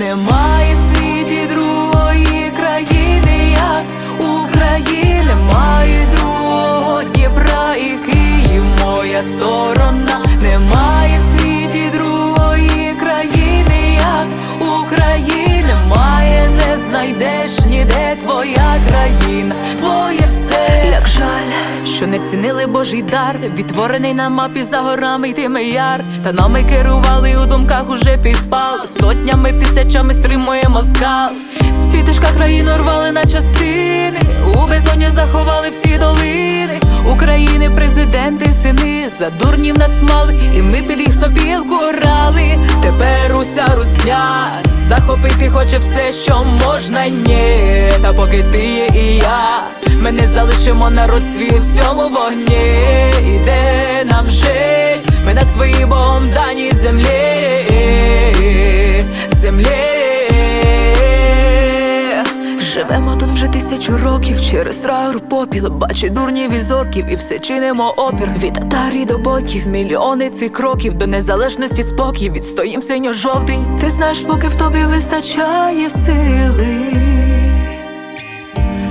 Немає в світі другої країни, як Україна, немає другого Дніпра і Київ, моя сторона. Цінили Божий дар, відтворений на мапі за горами йтиме яр. Та нами керували у думках уже підпал. Сотнями, тисячами стримуємо скал. З пітишка країну рвали на частини. У безоні заховали всі долини. України, президенти, сини, за дурнів нас мали, і ми під їх сопілку рали. Тепер уся русня захопити хоче все, що можна, ні. Та поки ти є і я, ми не залишимо народ свій у цьому вогні. Іде нам жить, ми на своїй богом даній землі. Живемо тут вже тисячу років. Через траур попіл Бачить дурнів і зорків і все чинимо опір. Від татарі до боків, мільйони цих кроків. До незалежності спокій, відстоїм синьо-жовтий. Ти знаєш, поки в тобі вистачає сили.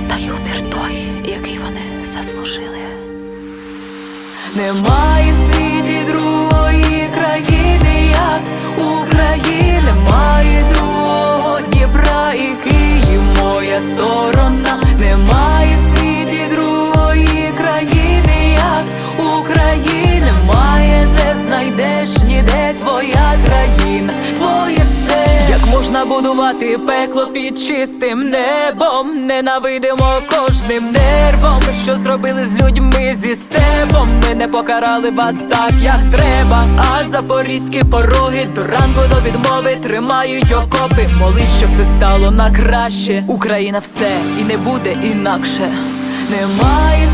Та й той, який вони заслужили. Немає в Як можна будувати пекло під чистим небом? Ненавидимо кожним нервом, що зробили з людьми зі степом. Ми не покарали вас так, як треба. А запорізькі пороги до ранку до відмови тримають окопи. Моли, щоб це стало на краще. Україна все і не буде інакше. Немає